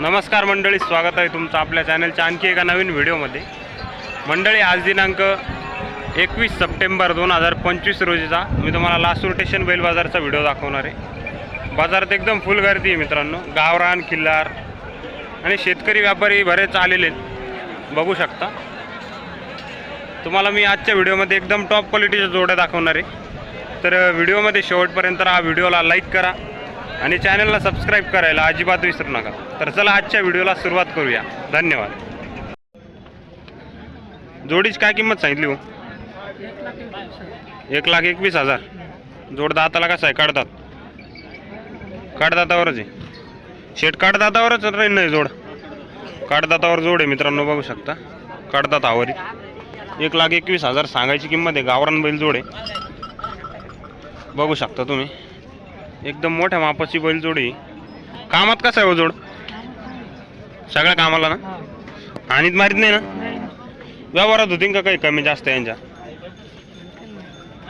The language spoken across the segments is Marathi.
नमस्कार मंडळी स्वागत आहे तुमचं आपल्या चॅनलच्या आणखी एका नवीन व्हिडिओमध्ये. मंडळी आज दिनांक एकवीस सप्टेंबर दोन हजार पंचवीस रोजीचा मी तुम्हाला लास्ट रोटेशन बैल बाजारचा व्हिडिओ दाखवणार आहे. बाजारात एकदम फुल गर्दी आहे मित्रांनो. गावरान किल्लार आणि शेतकरी व्यापारी बरेच आलेले आहेत. बघू शकता. तुम्हाला मी आजच्या व्हिडिओमध्ये एकदम टॉप क्वालिटीच्या जोड्या दाखवणार आहे. तर व्हिडिओमध्ये शेवटपर्यंत हा व्हिडिओला लाईक करा. आणि चॅनलला सबस्क्राईब करायला अजिबात विसरू नका. तर चला आजच्या व्हिडिओला सुरुवात करूया. धन्यवाद. जोडीची काय किंमत सांगितली हो? एक लाख एकवीस हजार. जोड दाताला कसं आहे? काढतात. काढदातावरच आहे. शेट काढदातावरच राहील नाही जोड? काढदातावर जोड आहे मित्रांनो बघू शकता. काढदातावर एक लाख एकवीस हजार सांगायची किंमत आहे. गावरान बैल जोड आहे. बघू शकता तुम्ही. एकदम मोठ्या मापाची बैलजोडी कामात कसं आहे हो जोड? सगळ्या कामाला ना? आणीत मारीत नाही ना? व्यवहारात होतील का काही कमी जास्त यांच्या?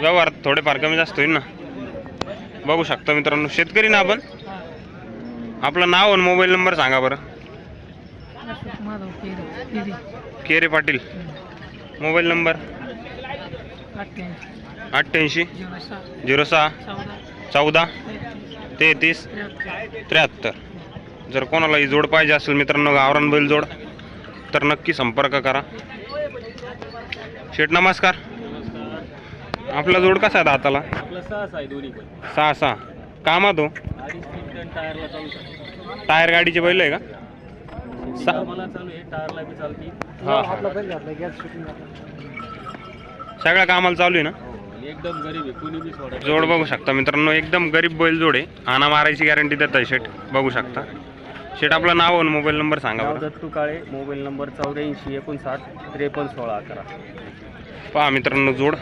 व्यवहारात थोडेफार कमी जास्त होईल ना? बघू शकता मित्रांनो शेतकरी ना आपण? आपलं नाव आणि मोबाईल नंबर सांगा बरं. केरी पाटील. Mobile number? अठ्ठ्याऐंशी. झिरो सहा. चौदा तेहतीस त्र्याहत्तर. जर कोणाला ही जोड पाहिजे असेल मित्रांनो गावरान बैल जोड तर नक्की संपर्क करा. शेठ नमस्कार. आपला जोड कसा आहे पण. सहा सहा. कामात हो? शकतो टायर गाडीचे बैल आहे का? सगळ्या कामाला चालू आहे ना? एकदम गरीब आहे कुणी बी सोडा जोड बघू शकता मित्रांनो एकदम गरीब बैल जोड आहे. आणा मारायची गॅरंटी देत आहे शेठ बघू शकता. शेठ आपलं नाव आणि मोबाईल नंबर सांगा नाव बरं. दत्तू काळे मोबाईल नंबर चौऱ्याऐंशी एकोणसाठ त्रेपन्न सोळा अकरा. पहा मित्रांनो जोड.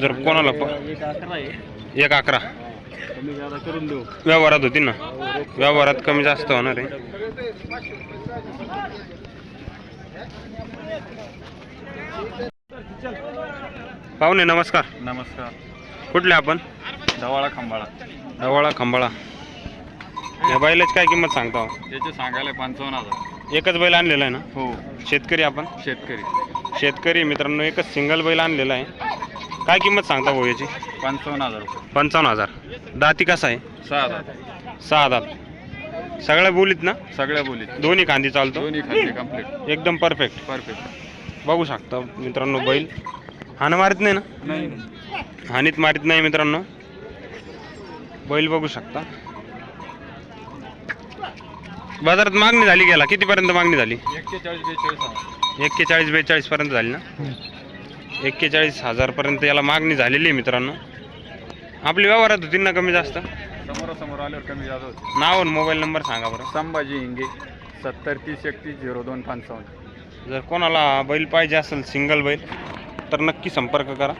जर कोणाला प एक अकरा आहे. एक अकरा. कमी जादा करून देऊ. व्यवहारात होती ना? व्यवहारात कमी जास्त होणार आहे. पाहुणे नमस्कार. नमस्कार. कुठले आपण? ढवाळा खांबाळा. ढवाळा खंबाळा. या बैलाची काय किंमत सांगता हो? त्याचे सांगायला पंचावन्न हजार. एकच बैल आणलेला आहे ना? हो. शेतकरी आपण? शेतकरी. शेतकरी मित्रांनो एकच सिंगल बैल आणलेला आहे. काय किंमत सांगता भाऊ याची? पंचावन्न हजार रुपये. पंचावन्न हजार. दाती कसा आहे? सहा हजार. सहा दात सगळ्या बोलीत ना? सगळ्या बोलीत. दोन्ही कांदी चालतो? दोन्ही खाते कंप्लीट एकदम परफेक्ट परफेक्ट बघू शकता मित्रांनो बैल. हाण मारित नाही ना? नाही. हानीत मारित नाही मित्रांनो. बैल बघू शकता. बाजारात मागणी झाली गेला. कितीपर्यंत मागणी झाली? एक्केचाळीस बेचाळीस पर्यंत झाली ना? एक्केचाळीस हजारपर्यंत याला मागणी झालेली आहे मित्रांनो. आपली व्यवहारात होती ना कमी जास्त? समोरासमोर आल्यावर कमी जादा होते. नाव आणि मोबाईल नंबर सांगा बरं. संभाजी हिंगे सत्तर तीस एकतीस झिरो दोन पंचावन्न. जर कोणाला बैल पाहिजे असेल सिंगल बैल तर नक्की संपर्क करा.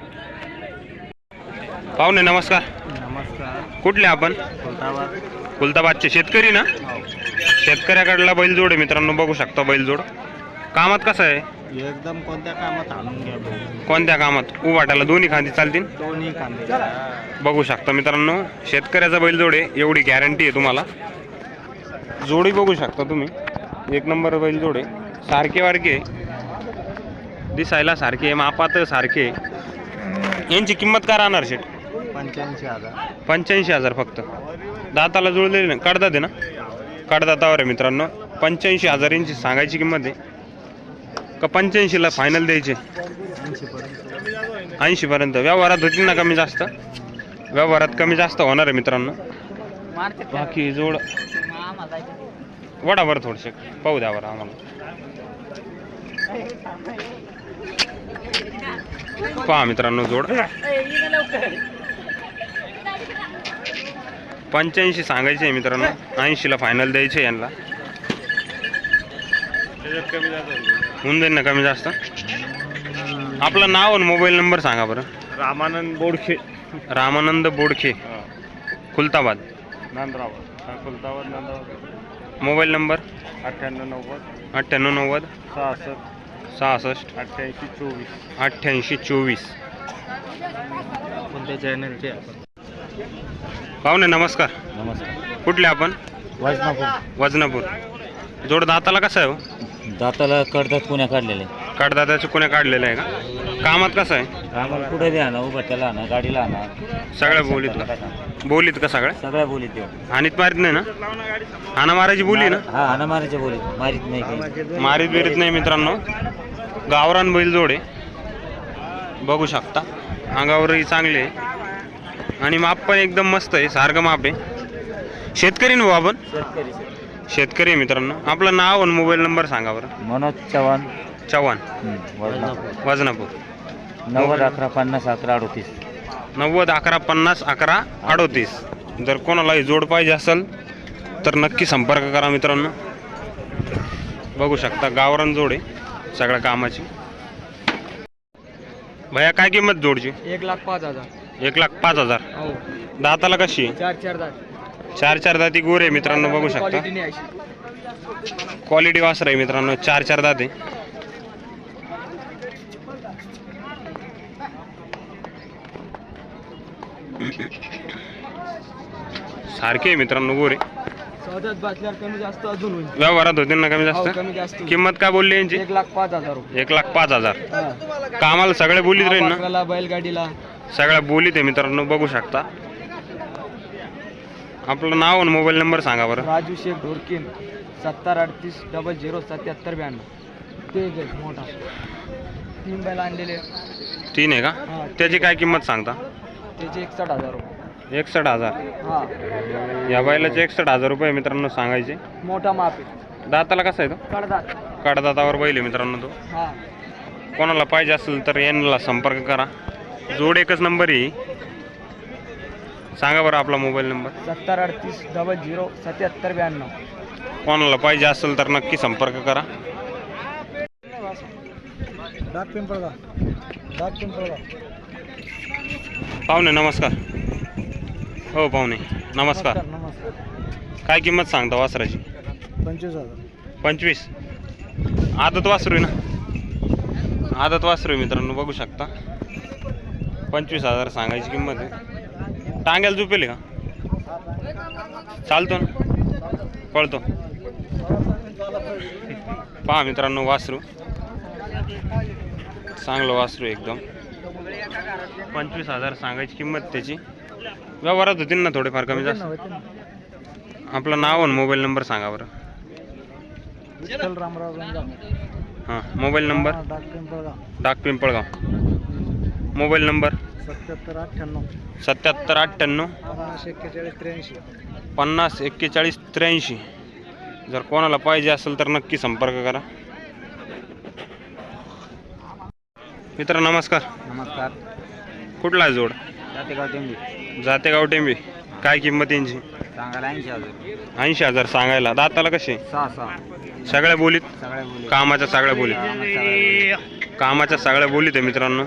पाहुणे नमस्कार. नमस्कार. कुठले आपण? खुलताबाद. कुलताबादचे शेतकरी ना? शेतकऱ्याकडला बैलजोड आहे मित्रांनो बघू शकता बैलजोड. कामात कसं आहे? एकदम कोणत्या कामात आणून घ्या भाऊ कोणत्या कामात? उभाटाला दोन्ही खांदी चालतील? दोन्ही कांदे बघू शकता मित्रांनो शेतकऱ्याचा बैलजोड आहे एवढी गॅरंटी आहे तुम्हाला. जोडी बघू शकता तुम्ही. एक नंबर बैलजोड आहे. सारखे वारखे आहे. दिसायला सारखे मापात सारखे. यांची किंमत काय राहणार शेट पंच्याऐंशी हजार. पंच्याऐंशी हजार फक्त. दाताला जुळलेले ना कडदात आहे ना? कडदातावर आहे मित्रांनो. पंच्याऐंशी हजार यांची सांगायची किंमत आहे. का पंच्याऐंशीला फायनल द्यायचे? ऐंशी पर्यंत ऐंशीपर्यंत. व्यवहारात होतील ना कमी जास्त? व्यवहारात कमी जास्त होणार आहे मित्रांनो. बाकी जोड वडा बरं थोडसे. पाहू द्या बरं आम्हाला. पहा मित्रांनो जोड. पंच्याऐंशी सांगायचे आहे मित्रांनो. ऐंशीला फायनल द्यायचे यांना. होऊन जाईल ना कमी जास्त? आपलं नाव आणि मोबाईल नंबर सांगा बरं. रामानंद बोडखे. रामानंद बोडखे. खुलताबाद. नांदराव. खुलताबाद नांदराव. मोबाईल नंबर अठ्ठ्याण्णव नव्वद. अठ्ठ्याण्णव नव्वद. सहासष्ट. सहासष्ट. अठ्ठ्याऐंशी चोवीस. अठ्ठ्याऐंशी चोवीस. कोणत्या चॅनलचे आपण? पाहुणे नमस्कार. नमस्कार. कुठले आपण? वजनापूर. वजनापूर. जोड दाताला कसं आहे हो? दाताला कडदात पुण्या काढलेले. कडदाताचे कोण्या काढलेलं आहे का? कामात कसं आहे? आम्हाला पुढे द्या ना उभं त्याला आणा गाडीला आणा. सगळ्या बोलीत का? बोलीत का सगळ्या? सगळ्या बोलीत देऊ हानीत मारीत नाही ना? हाना मारायची बोली ना? हा आणा मारायच्या बोलीत मारीत नाही काही. मारीत बिरीत नाही मित्रांनो. गावरान बैल जोडे बघू शकता. अंगावरही चांगले आहे. आणि माप पण एकदम मस्त आहे. सारखं माप आहे. शेतकरी ना भाऊ आपण? शेतकरी. शेतकरी आहे मित्रांनो. आपलं नाव आणि मोबाईल नंबर सांगा बरं. मनोज चव्हाण. चव्हाण. वजनापूर. नव्वद अकरा पन्नास अकरा अडोतीस. नव्वद अकरा पन्नास अकरा अडोतीस. जर कोणालाही जोड पाहिजे असेल तर नक्की संपर्क करा मित्रांनो. बघू शकता गावरान जोड आहे सगळ्या कामाची. भैया काय किंमत जोडची? एक लाख पाच हजार. एक लाख पाच हजार. हो. दाताला कशी? आहे? चार चार दात. चार चार दाती गोरे आहे मित्रांनो बघू शकता. क्वालिटी वासर आहे मित्रांनो चार चार दाते सारखे मित्रांनो गोरे. सौद्यात बसल्यावर कमी जास्त अजून होईल. व्यवहारात होते ना कमी हो, जास्त कमी जास्त होईल. किंमत काय बोलली यांची? एक लाख पाच हजार रुपये. एक लाख पाच हजार. हा. कामाला सगळ्या बोलीत राहील ना? बैलगाडीला. सगळ्या बोलीत आहे मित्रांनो बघू शकता. आपलं नाव आणि मोबाईल नंबर सांगा बरं. राजू शेख ढोरकीन सत्तर अडतीस डबल झिरो सत्याहत्तर ब्याण्णव. ते मोठा. तीन बैल आणलेले. तीन आहे का? हा. त्याची काय किंमत सांगता? त्याचे एकसष्ट हजार रुपये. एकसष्ट हजार? हा. या बैलाचे एकसष्ट हजार रुपये मित्रांनो सांगायचे. मोठा माप आहे. दाताला कसा आहे तो? कडदात. कडदातावर बैल आहे मित्रांनो तो. हा. कोणाला पाहिजे असेल तर यांना संपर्क करा. जोड एकच नंबर आहे. सांगा बरं आपला मोबाईल नंबर. सत्तर अडतीस डबल झिरो सत्याहत्तर ब्याण्णव. कोणाला पाहिजे असेल तर नक्की संपर्क करा. डाक पिंपळगा डाक पिंपळगा पाहुणे नमस्कार. हो पाहुणे नमस्कार. नमस्कार काय किंमत सांगता वासराची? पंचवीस हजार. पंचवीस. आदत वासरू आहे ना? आदत वासरू आहे मित्रांनो बघू शकता. पंचवीस हजार सांगायची किंमत आहे. टांग्याला झुपेल का? चालतो ना? पळतो. पहा मित्रांनो वासरू. चांगलं वासरू आहे एकदम. पंचवीस हजार सांगायची किंमत त्याची. व्यवहारात होतील ना थोडेफार कमी जास्त. आपलं नाव आणि मोबाईल नंबर सांगा बरं. रामराव हां मोबाईल नंबर? डाक पिंपळगा डाक पिंपळगाव. Mobile number? सत्याहत्तर अठ्ठ्याण्णव. सत्याहत्तर अठ्ठ्याण्णव पन्नास एक्केचाळीस त्र्याऐंशी पन्नास एक्केचाळीस त्र्याऐंशी. जर कोणाला पाहिजे असेल तर नक्की संपर्क करा. मित्र नमस्कार. नमस्कार. कुठला आहे जोड? जातेगाव टेंबी. जातेगाव टेंबी. काय किंमत यांची? सांगायला ऐंशी हजार. ऐंशी हजार सांगायला. दाताला कसे? सहा सहा. सगळ्या बोलीत? सगळ्या बोली कामाच्या सगळ्या बोलीत. कामाच्या सगळ्या बोलीत. आहे मित्रांनो.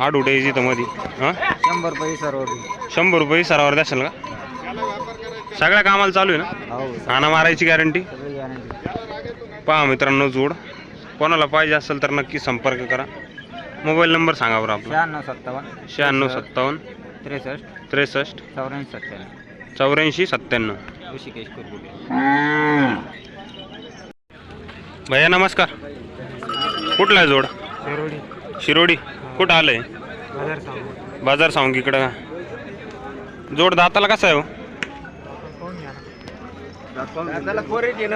आठ उठे तिथं मध्ये हां? शंभर रुपये सर्व शंभर रुपये सरावर द्याल का? सगळ्या कामाला चालू आहे ना? हो. हाना मारायची गॅरंटी सगळी गॅरंटी पहा मित्रांनो जोड. कोणाला पाहिजे असेल तर नक्की संपर्क करा. मोबाईल नंबर सांगा बरं आपला. शहाण्णव सत्तावन्न शहाण्णव सत्तावन्न त्रेसष्ट त्रेसष्ट चौऱ्याऐंशी सत्त्याण्णव. चौऱ्याऐंशी सत्त्याण्णव. ऋषिकेश कुरकुटे भैया नमस्कार. कुठला आहे जोड? शिरोडी. शिरोडी. कुठं आलंय? बाजार सांगू बाजार सांग इकडं. का जोड दाताला कसा आहे हो?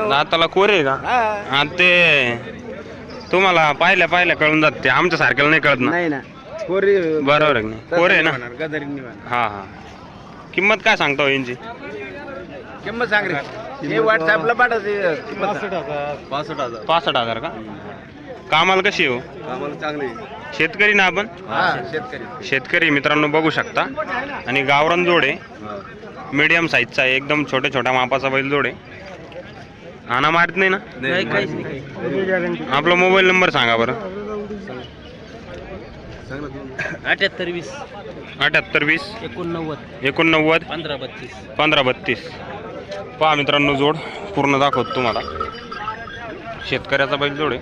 दाताला कोरे आहे का? हा ते तुम्हाला पाहिल्या पाहिल्या कळून जात ते आमच्या सारख्याला नाही कळत ना. नाही ना. कोरी बरोबर आहे की नाही? कोरे आहे ना? गदरी हा हा. किंमत काय सांगता हो यांची? किंमत सांग रे. हे व्हॉट्सअपला पाठवते. पासष्ट हजार. पासष्ट हजार का? कामाला कशी हो? आम्हाला चांगले शेतकरी ना आपण? हा शेतकरी. शेतकरी मित्रांनो बघू शकता. आणि गावरान जोड. आहे मीडियम साईजचा आहे एकदम छोट्या छोट्या मापाचा बैल जोड. आहे आणा मारत नाही ना? आपला मोबाईल नंबर सांगा बरं. अठ्याहत्तर वीस. अठ्याहत्तर वीस. एकोणनव्वद. एकोणनव्वद. पंधरा बत्तीस. पंधरा बत्तीस. पहा मित्रांनो जोड. पूर्ण दाखवतो तुम्हाला. शेतकऱ्याचा बैल जोड आहे.